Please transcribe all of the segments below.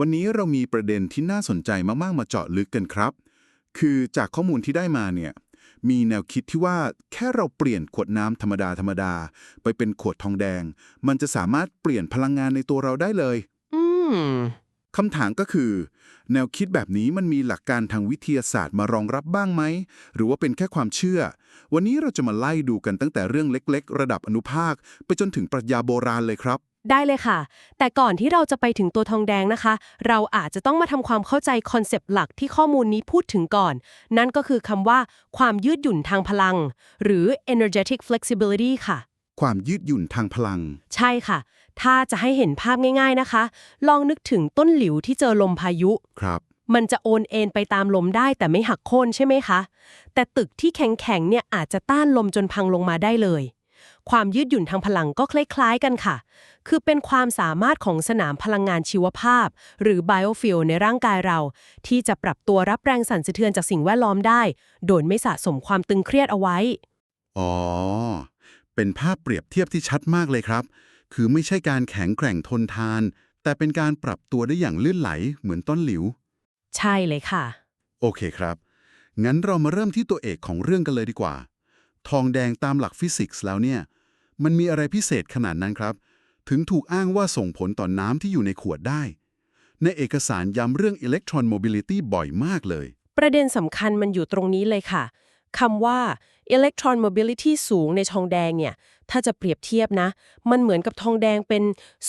วันนี้เรามีประเด็นที่น่าสนใจมากๆ มาเจาะลึกกันครับ คือจากข้อมูลที่ได้มาเนี่ยมีแนวคิดที่ว่าแค่เราเปลี่ยนขวดน้ำธรรมดาธรรมดา ไปเป็นขวดทองแดง มันจะสามารถเปลี่ยนพลังงานในตัวเราได้เลย อืมคำถามก็คือ แนวคิดแบบนี้มันมีหลักการทางวิทยาศาสตร์มารองรับบ้างไหม หรือว่าเป็นแค่ความเชื่อ วันนี้เราจะมาไล่ดูกันตั้งแต่เรื่องเล็ก ๆ ระดับอนุภาค ไปจนถึงปรัชญาโบราณเลยครับ ได้เลยค่ะ แต่ก่อนที่เราจะไปถึงตัวทองแดงนะคะ เราอาจจะต้องมาทำความเข้าใจคอนเซปต์หลักที่ข้อมูลนี้พูดถึงก่อน นั่นก็คือคำว่า ความยืดหยุ่นทางพลัง หรือ energetic flexibility ค่ะ ความยืดหยุ่นทางพลัง ใช่ค่ะ ถ้าจะให้เห็นภาพง่ายๆนะคะ ลองนึกถึงต้นหลิวที่เจอลมพายุ ครับ มันจะโอนเอ็นไปตามลมได้แต่ไม่หักโค่นใช่ไหมคะ แต่ตึกที่แข็งๆเนี่ยอาจจะต้านลมจนพังลงมาได้เลย ความยืดหยุ่นทางพลังก็คล้ายๆกันค่ะ คือเป็นความสามารถของสนามพลังงานชีวภาพ หรือ biofuel ในร่างกายเรา ที่จะปรับตัวรับแรงสั่นสะเทือนจากสิ่งแวดล้อมได้ โดยไม่สะสมความตึงเครียดเอาไว้ อ๋อ เป็นภาพเปรียบเทียบที่ชัดมากเลยครับ คือไม่ใช่การแข็งแกร่งทนทาน แต่เป็นการปรับตัวได้อย่างลื่นไหลเหมือนต้นหลิว ใช่เลยค่ะ โอเคครับ งั้นเรามาเริ่มที่ตัวเอกของเรื่องกันเลยดีกว่า ทองแดงตามหลักฟิสิกส์แล้วเนี่ย มันมีอะไรพิเศษขนาดนั้นครับ ถึงถูกอ้างว่าส่งผลต่อน้ำที่อยู่ในขวดได้ ในเอกสารย้ำเรื่อง electron mobility บ่อยมากเลย ประเด็นสำคัญมันอยู่ตรงนี้เลยค่ะคำว่า electron mobility สูงในทองแดงเนี่ย ถ้าจะเปรียบเทียบนะ มันเหมือนกับทองแดงเป็น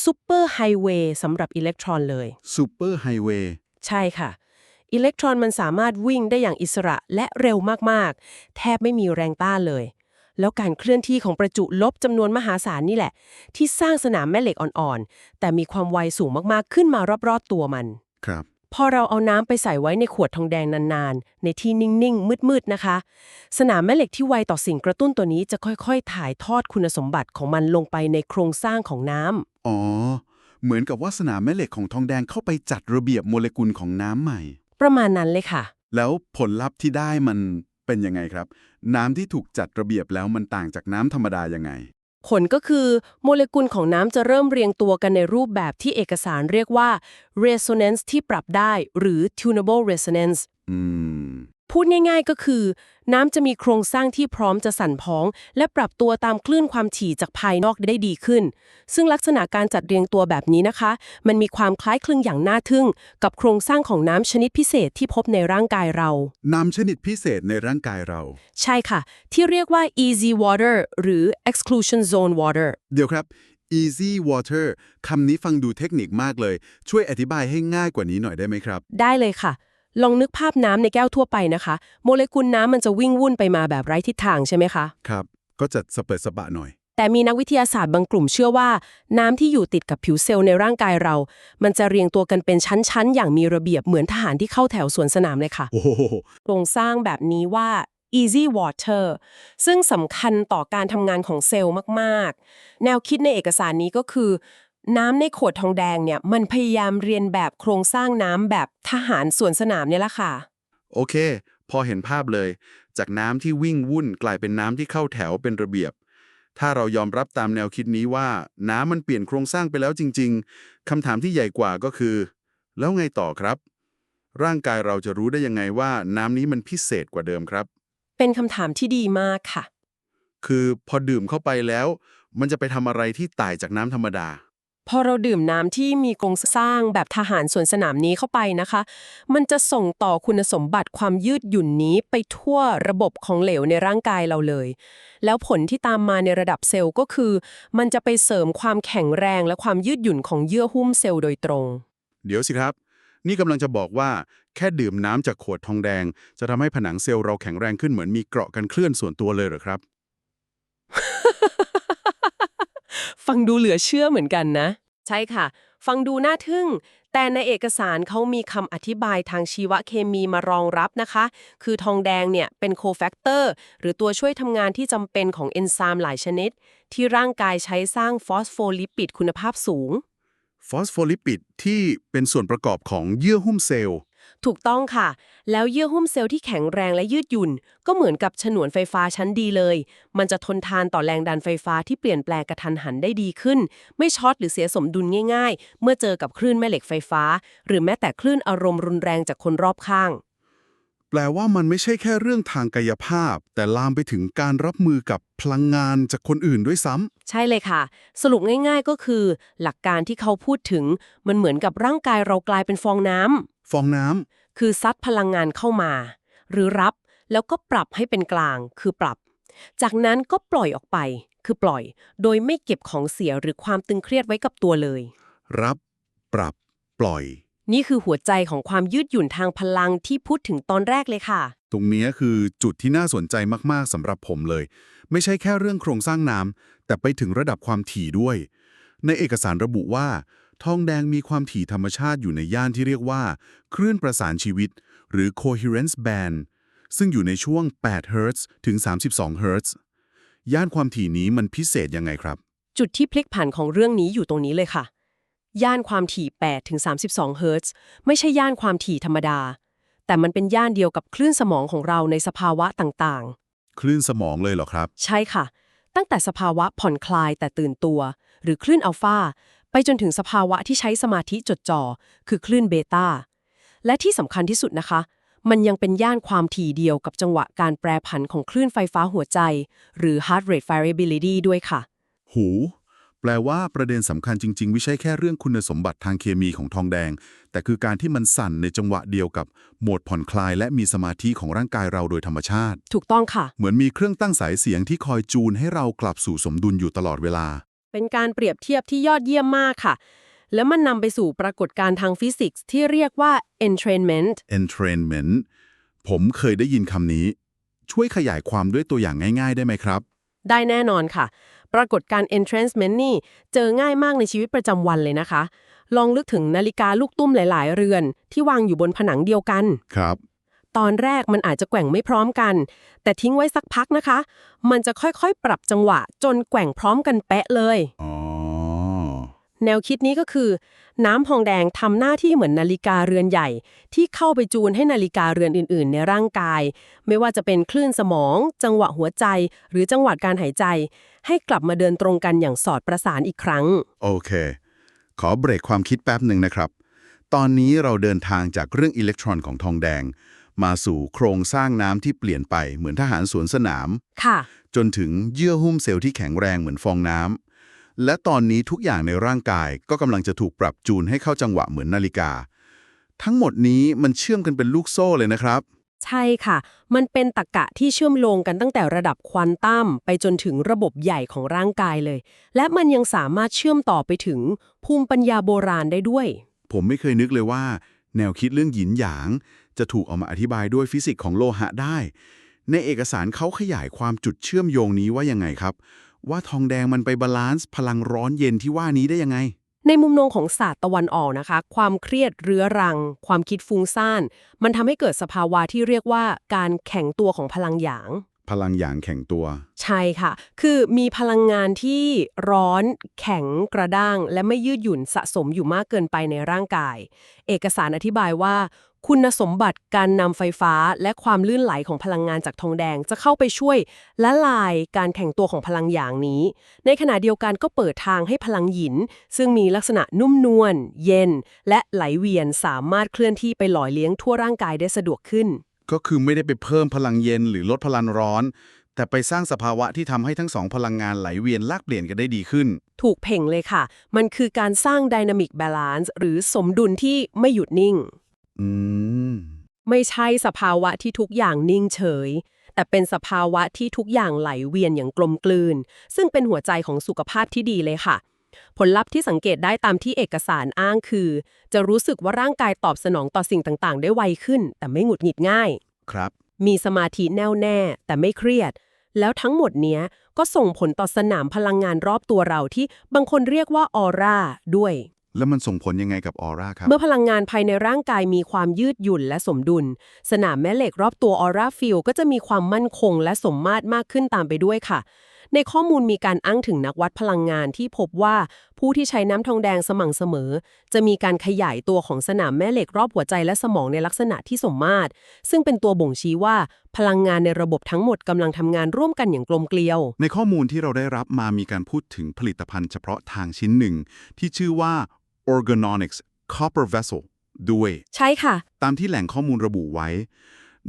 super highway สำหรับอิเล็กตรอนเลย super highway ใช่ค่ะ อิเล็กตรอนมันสามารถวิ่งได้อย่างอิสระและเร็วมากๆ แทบไม่มีแรงต้านเลย แล้วการเคลื่อนที่ของประจุลบจำนวนมหาศาลนี่แหละ ที่สร้างสนามแม่เหล็กอ่อนๆ แต่มีความไวสูงมากๆขึ้นมารอบๆตัวมัน ครับ พอเราเอาน้ำไปใส่ไว้ในขวดทองแดงนานๆ ในที่นิ่งๆ มืดๆนะคะ สนามแม่เหล็กที่ไวต่อสิ่งกระตุ้นตัวนี้จะค่อยๆ ถ่ายทอดคุณสมบัติของมันลงไปในโครงสร้างของน้ำอ๋อ เหมือนกับว่าสนามแม่เหล็กของทองแดงเข้าไปจัดระเบียบโมเลกุลของน้ำใหม่ ประมาณนั้นเลยค่ะ แล้วผลลัพธ์ที่ได้มันเป็นยังไงครับ น้ำที่ถูกจัดระเบียบแล้วมันต่างจากน้ำธรรมดายังไง ผลก็คือโมเลกุลของน้ำจะเริ่มเรียงตัวกันในรูปแบบที่เอกสารเรียกว่า resonance ที่ปรับได้หรือ tunable resonance อืม พูดง่ายๆก็คือ น้ำจะมีโครงสร้างที่พร้อมจะสั่นพ้อง และปรับตัวตามคลื่นความถี่จากภายนอกได้ดีขึ้น ซึ่งลักษณะการจัดเรียงตัวแบบนี้นะคะ มันมีความคล้ายคลึงอย่างน่าทึ่ง กับโครงสร้างของน้ำชนิดพิเศษที่พบในร่างกายเรา น้ำชนิดพิเศษในร่างกายเรา ใช่ค่ะ ที่เรียกว่า easy water หรือ exclusion zone water เดี๋ยวครับ easy water คำนี้ฟังดูเทคนิคมากเลย ช่วยอธิบายให้ง่ายกว่านี้หน่อยได้ไหมครับ ได้เลยค่ะ ลองนึกภาพน้ำในแก้วทั่วไปนะคะ โมเลกุลน้ำมันจะวิ่งวุ่นไปมาแบบไร้ทิศทางใช่ไหมคะ ครับ ก็จะสเปิดสปะหน่อย แต่มีนักวิทยาศาสตร์บางกลุ่มเชื่อว่า น้ำที่อยู่ติดกับผิวเซลล์ในร่างกายเรา มันจะเรียงตัวกันเป็นชั้นๆ อย่างมีระเบียบเหมือนทหารที่เข้าแถวสวนสนามเลยค่ะโอ้โหโครงสร้างแบบนี้ว่า easy water ซึ่งสำคัญต่อการทำงานของเซลล์มาก ๆ แนวคิดในเอกสารนี้ก็คือ น้ำในขวดทองแดงเนี่ยมันพยายามเรียนแบบโครงสร้างน้ำแบบทหารสวนสนามเนี่ยแหละค่ะ โอเค พอเห็นภาพเลย จากน้ำที่วิ่งวุ่นกลายเป็นน้ำที่เข้าแถวเป็นระเบียบ ถ้าเรายอมรับตามแนวคิดนี้ว่า น้ำมันเปลี่ยนโครงสร้างไปแล้วจริง ๆคำถามที่ใหญ่กว่าก็คือ แล้วไงต่อครับ ร่างกายเราจะรู้ได้ยังไงว่า น้ำนี้มันพิเศษกว่าเดิมครับ เป็นคำถามที่ดีมากค่ะ คือพอดื่มเข้าไปแล้ว มันจะไปทำอะไรที่ต่างจากน้ำธรรมดา พอเราดื่มน้ำที่มีโครงสร้างแบบทหารสวนสนามนี้เข้าไปนะคะ มันจะส่งต่อคุณสมบัติความยืดหยุ่นนี้ไปทั่วระบบของเหลวในร่างกายเราเลย แล้วผลที่ตามมาในระดับเซลล์ก็คือ มันจะไปเสริมความแข็งแรงและความยืดหยุ่นของเยื่อหุ้มเซลล์โดยตรง เดี๋ยวสิครับ นี่กำลังจะบอกว่า แค่ดื่มน้ำจากขวดทองแดง จะทำให้ผนังเซลล์เราแข็งแรงขึ้นเหมือนมีเกราะกันเคลื่อนส่วนตัวเลยเหรอครับ ฟังดูเหลือเชื่อเหมือนกันนะ ใช่ค่ะ ฟังดูน่าทึ่ง แต่ในเอกสารเขามีคำอธิบายทางชีวเคมีมารองรับนะคะ คือทองแดงเนี่ยเป็นโคแฟกเตอร์หรือตัวช่วยทำงานที่จำเป็นของเอนไซม์หลายชนิด ที่ร่างกายใช้สร้างฟอสโฟลิปิดคุณภาพสูง ฟอสโฟลิปิดที่เป็นส่วนประกอบของเยื่อหุ้มเซลล์ ถูกต้องค่ะ แล้วเยื่อหุ้มเซลล์ที่แข็งแรงและยืดหยุ่น ก็เหมือนกับฉนวนไฟฟ้าชั้นดีเลย มันจะทนทานต่อแรงดันไฟฟ้าที่เปลี่ยนแปลงกระทันหันได้ดีขึ้น ไม่ช็อตหรือเสียสมดุลง่าย ๆ เมื่อเจอกับคลื่นแม่เหล็กไฟฟ้า หรือแม้แต่คลื่นอารมณ์รุนแรงจากคนรอบข้าง แปลว่ามันไม่ใช่แค่เรื่องทางกายภาพ แต่ลามไปถึงการรับมือกับพลังงานจากคนอื่นด้วยซ้ำ ใช่เลยค่ะ สรุปง่ายๆก็คือ หลักการที่เขาพูดถึงมันเหมือนกับร่างกายเรากลายเป็นฟองน้ำฟองน้ำคือซัดพลังงานเข้ามา หรือรับแล้วก็ปรับให้เป็นกลางคือปรับ จากนั้นก็ปล่อยออกไป คือปล่อย โดยไม่เก็บของเสียหรือความตึงเครียดไว้กับตัวเลย รับ ปรับ ปล่อย นี่คือหัวใจของความยืดหยุ่นทางพลังที่พูดถึงตอนแรกเลยค่ะ ตรงเนี้ยคือจุดที่น่าสนใจมาก ๆสำหรับผมเลย ไม่ใช่แค่เรื่องโครงสร้างน้ำ แต่ไปถึงระดับความถี่ด้วย ในเอกสารระบุว่า ทองแดงมีความถี่ธรรมชาติอยู่ในย่านที่เรียกว่า คลื่นประสานชีวิต หรือ coherence band ซึ่งอยู่ในช่วง8เฮิรตซ์ถึง 32เฮิรตซ์ย่านความถี่นี้มันพิเศษยังไงครับ จุดที่พลิกผันของเรื่องนี้อยู่ตรงนี้เลยค่ะ ย่านความถี่8ถึง32เฮิรตซ์ไม่ใช่ย่านความถี่ธรรมดา แต่มันเป็นย่านเดียวกับคลื่นสมองของเราในสภาวะต่างคลื่นสมองเลยเหรอครับๆใช่ค่ะ ตั้งแต่สภาวะผ่อนคลายแต่ตื่นตัว หรือคลื่นอัลฟาไปจนถึงสภาวะที่ใช้สมาธิจดจ่อคือคลื่นเบต้าและที่สำคัญที่สุดนะคะ มันยังเป็นย่านความถี่เดียวกับจังหวะการแปรผันของคลื่นไฟฟ้าหัวใจ หรือ heart rate variability ด้วยค่ะ หู แปลว่าประเด็นสำคัญจริง ๆ ไม่ใช่แค่เรื่องคุณสมบัติทางเคมีของทองแดง แต่คือการที่มันสั่นในจังหวะเดียวกับโหมดผ่อนคลายและมีสมาธิของร่างกายเราโดยธรรมชาติ ถูกต้องค่ะ เหมือนมีเครื่องตั้งสายเสียงที่คอยจูนให้เรากลับสู่สมดุลอยู่ตลอดเวลา เป็นการเปรียบเทียบที่ยอดเยี่ยมมากค่ะ และมันนำไปสู่ปรากฏการณ์ทางฟิสิกส์ที่เรียกว่า entrainment entrainment ผมเคยได้ยินคำนี้ ช่วยขยายความด้วยตัวอย่างง่าย ๆ ได้ไหมครับ ได้แน่นอนค่ะ ปรากฏการณ์ entrancement นี่ เจอง่ายมากในชีวิตประจำวันเลยนะคะ ลองนึกถึงนาฬิกาลูกตุ้มหลาย ๆ เรือน ที่วางอยู่บนผนังเดียวกัน ครับ ตอนแรกมันอาจจะแกว่งไม่พร้อมกัน แต่ทิ้งไว้สักพักนะคะ มันจะค่อยๆ ปรับจังหวะ จนแกว่งพร้อมกันเป๊ะเลย อ๋อ แนวคิดนี้ก็คือ น้ำทองแดงทำหน้าที่เหมือนนาฬิกาเรือนใหญ่ ที่เข้าไปจูนให้นาฬิกาเรือนอื่น ๆ ในร่างกาย ไม่ว่าจะเป็นคลื่นสมอง จังหวะหัวใจ หรือจังหวะการหายใจ ให้กลับมาเดินตรงกันอย่างสอดประสานอีกครั้ง โอเค ขอเบรกความคิดแป๊บหนึ่งนะครับ ตอนนี้เราเดินทางจากเรื่องอิเล็กทรอนของทองแดง มาสู่โครงสร้างน้ำที่เปลี่ยนไปเหมือนทหารสวนสนาม ค่ะ จนถึงเยื่อหุ้มเซลล์ที่แข็งแรงเหมือนฟองน้ำ และตอนนี้ทุกอย่างในร่างกายก็กำลังจะถูกปรับจูนให้เข้าจังหวะเหมือนนาฬิกา ทั้งหมดนี้มันเชื่อมกันเป็นลูกโซ่เลยนะครับ ใช่ค่ะ มันเป็นตรรกะที่เชื่อมโยงกันตั้งแต่ระดับควอนตัมไปจนถึงระบบใหญ่ของร่างกายเลย และมันยังสามารถเชื่อมต่อไปถึงภูมิปัญญาโบราณได้ด้วย ผมไม่เคยนึกเลยว่า แนวคิดเรื่องหยินหยาง จะถูกเอามาอธิบายด้วยฟิสิกส์ของโลหะได้ ในเอกสารเขาขยายความจุดเชื่อมโยงนี้ว่ายังไงครับ ว่าทองแดงมันไปบาลานซ์พลังร้อนเย็นที่ว่านี้ได้ยังไง ในมุมมองของศาสตร์ตะวันออกนะคะ ความเครียดเรื้อรัง ความคิดฟุ้งซ่าน มันทำให้เกิดสภาวะที่เรียกว่าการแข็งตัวของพลังหยาง พลังหยางแข็งตัว ใช่ค่ะ คือมีพลังงานที่ร้อน แข็งกระด้าง และไม่ยืดหยุ่นสะสมอยู่มากเกินไปในร่างกาย เอกสารอธิบายว่า คุณสมบัติการนำไฟฟ้าและความลื่นไหลของพลังงานจากทองแดงจะเข้าไปช่วยละลายการแข็งตัวของพลังหยางนี้ ในขณะเดียวกันก็เปิดทางให้พลังหยิน ซึ่งมีลักษณะนุ่มนวล เย็น และไหลเวียนสามารถเคลื่อนที่ไปหล่อเลี้ยงทั่วร่างกายได้สะดวกขึ้น ก็คือไม่ได้ไปเพิ่มพลังเย็นหรือลดพลังร้อน แต่ไปสร้างสภาวะที่ทำให้ทั้งสองพลังงานไหลเวียนลากเปลี่ยนกันได้ดีขึ้น ถูกเพ่งเลยค่ะ มันคือการสร้าง dynamic balance หรือสมดุลที่ไม่หยุดนิ่ง อืม ไม่ใช่สภาวะที่ทุกอย่างนิ่งเฉย แต่เป็นสภาวะที่ทุกอย่างไหลเวียนอย่างกลมกลืน ซึ่งเป็นหัวใจของสุขภาพที่ดีเลยค่ะ ผลลัพธ์ที่สังเกตได้ตามที่เอกสารอ้างคือ จะรู้สึกว่าร่างกายตอบสนองต่อสิ่งต่างๆ ได้ไวขึ้น แต่ไม่หงุดหงิดง่าย ครับ มีสมาธิแน่วแน่ แต่ไม่เครียด แล้วทั้งหมดเนี้ยก็ส่งผลต่อสนามพลังงานรอบตัวเราที่บางคนเรียกว่าออร่าด้วย แล้วมันส่งผลยังไงกับออร่าครับ เมื่อพลังงานภายในร่างกายมีความยืดหยุ่นและสมดุล สนามแม่เหล็กรอบตัวออร่าฟิลก็จะมีความมั่นคงและสมมาตรมากขึ้นตามไปด้วยค่ะ ในข้อมูลมีการอ้างถึงนักวัดพลังงานที่พบว่าผู้ที่ใช้น้ำทองแดงสม่ำเสมอ จะมีการขยายตัวของสนามแม่เหล็กรอบหัวใจและสมองในลักษณะที่สมมาตร ซึ่งเป็นตัวบ่งชี้ว่าพลังงานในระบบทั้งหมดกำลังทำงานร่วมกันอย่างกลมเกลียว ในข้อมูลที่เราได้รับมามีการพูดถึงผลิตภัณฑ์เฉพาะทางชิ้นหนึ่ง ที่ชื่อว่า Organonics Copper Vessel ด้วย ใช่ค่ะ ตามที่แหล่งข้อมูลระบุไว้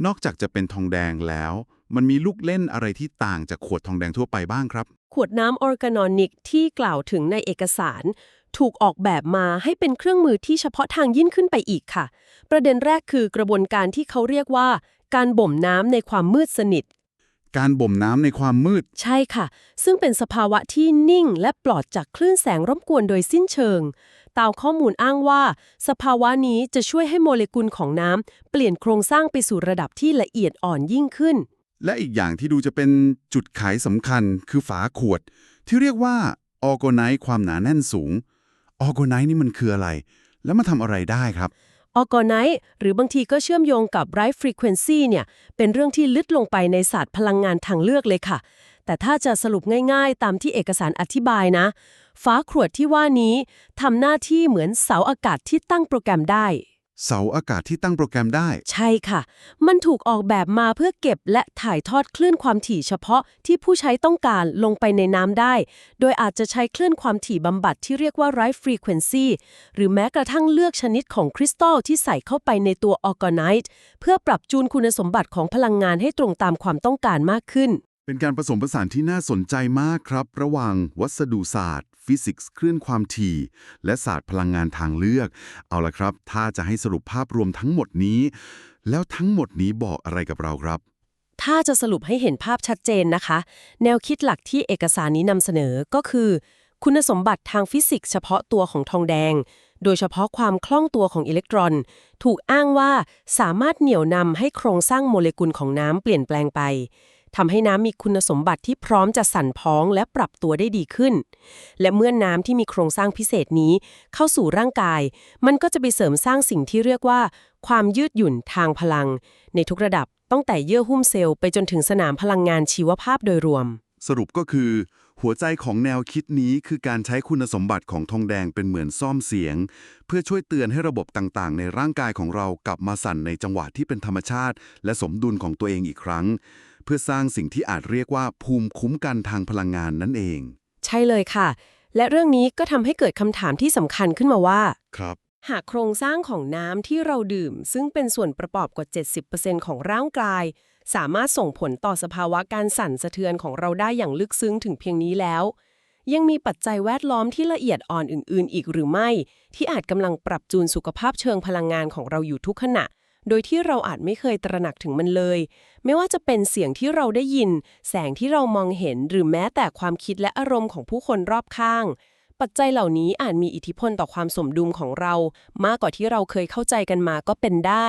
นอกจากจะเป็นทองแดงแล้ว มันมีลูกเล่นอะไรที่ต่างจากขวดทองแดงทั่วไปบ้างครับ ขวดน้ำออร์แกนอนิกที่กล่าวถึงในเอกสาร ถูกออกแบบมาให้เป็นเครื่องมือที่เฉพาะทางยิ่งขึ้นไปอีกค่ะ ประเด็นแรกคือกระบวนการที่เขาเรียกว่า การบ่มน้ำในความมืดสนิทการบ่มน้ำในความมืด ใช่ค่ะ ซึ่งเป็นสภาวะที่นิ่งและปลอดจากคลื่นแสงรบกวนโดยสิ้นเชิง ตามข้อมูลอ้างว่า สภาวะนี้จะช่วยให้โมเลกุลของน้ำเปลี่ยนโครงสร้างไปสู่ระดับที่ละเอียดอ่อนยิ่งขึ้น และอีกอย่างที่ดูจะเป็นจุดขายสำคัญคือฝาขวด ที่เรียกว่าออโกไนท์ความหนาแน่นสูงออโกไนท์นี่มันคืออะไร แล้วมาทำอะไรได้ครับออ g ก n ไน e หรือบางทีก็เชื่อมโยงกับ Right Frequency เนี่ย เป็นเรื่องที่ลึกลงไปในศาสตร์พลังงานทางเลือกเลยค่ะ แต่ถ้าจะสรุปง่ายๆ ตามที่เอกสารอธิบายนะ ฟ้าขวดที่ว่านี้ทำหน้าที่เหมือนเสาอากาศที่ตั้งโปรแกรมได้ เสาอากาศที่ตั้งโปรแกรมได้ ใช่ค่ะ มันถูกออกแบบมาเพื่อเก็บและถ่ายทอดคลื่นความถี่เฉพาะที่ผู้ใช้ต้องการลงไปในน้ำได้ โดยอาจจะใช้คลื่นความถี่บำบัดที่เรียกว่า right frequency หรือแม้กระทั่งเลือกชนิดของคริสตัลที่ใส่เข้าไปในตัวออร์แกไนต์เพื่อปรับจูนคุณสมบัติของพลังงานให้ตรงตามความต้องการมากขึ้น เป็นการผสมผสานที่น่าสนใจมากครับ ระหว่างวัสดุศาสตร์ ฟิสิกส์คลื่นความถี่ และศาสตร์พลังงานทางเลือก เอาละครับ ถ้าจะให้สรุปภาพรวมทั้งหมดนี้ แล้วทั้งหมดนี้บอกอะไรกับเราครับ ถ้าจะสรุปให้เห็นภาพชัดเจนนะคะ แนวคิดหลักที่เอกสารนี้นำเสนอก็คือ คุณสมบัติทางฟิสิกส์เฉพาะตัวของทองแดง โดยเฉพาะความคล่องตัวของอิเล็กตรอน ถูกอ้างว่าสามารถเหนี่ยวนำให้โครงสร้างโมเลกุลของน้ำเปลี่ยนแปลงไป ทำให้น้ำมีคุณสมบัติที่พร้อมจะสั่นพ้องและปรับตัวได้ดีขึ้น และเมื่อน้ำที่มีโครงสร้างพิเศษนี้เข้าสู่ร่างกาย มันก็จะไปเสริมสร้างสิ่งที่เรียกว่า ความยืดหยุ่นทางพลัง ในทุกระดับตั้งแต่เยื่อหุ้มเซลล์ไปจนถึงสนามพลังงานชีวภาพโดยรวม สรุปก็คือ หัวใจของแนวคิดนี้คือการใช้คุณสมบัติของทองแดงเป็นเหมือนซ่อมเสียง เพื่อช่วยเตือนให้ระบบต่างๆ ในร่างกายของเรากลับมาสั่นในจังหวะที่เป็นธรรมชาติ และสมดุลของตัวเองอีกครั้ง เพื่อสร้างสิ่งที่อาจเรียกว่าภูมิคุ้มกันทางพลังงานนั่นเอง ใช่เลยค่ะ และเรื่องนี้ก็ทำให้เกิดคำถามที่สำคัญขึ้นมาว่า ครับ หากโครงสร้างของน้ำที่เราดื่ม ซึ่งเป็นส่วนประกอบกว่า 70%ของร่างกาย สามารถส่งผลต่อสภาวะการสั่นสะเทือนของเราได้อย่างลึกซึ้งถึงเพียงนี้แล้ว ยังมีปัจจัยแวดล้อมที่ละเอียดอ่อนอื่น ๆ อีกหรือไม่ ที่อาจกำลังปรับจูนสุขภาพเชิงพลังงานของเราอยู่ทุกขณะ โดยที่เราอาจไม่เคยตระหนักถึงมันเลย ไม่ว่าจะเป็นเสียงที่เราได้ยิน แสงที่เรามองเห็น หรือแม้แต่ความคิดและอารมณ์ของผู้คนรอบข้าง ปัจจัยเหล่านี้อาจมีอิทธิพลต่อความสมดุลของเรา มากกว่าที่เราเคยเข้าใจกันมาก็เป็นได้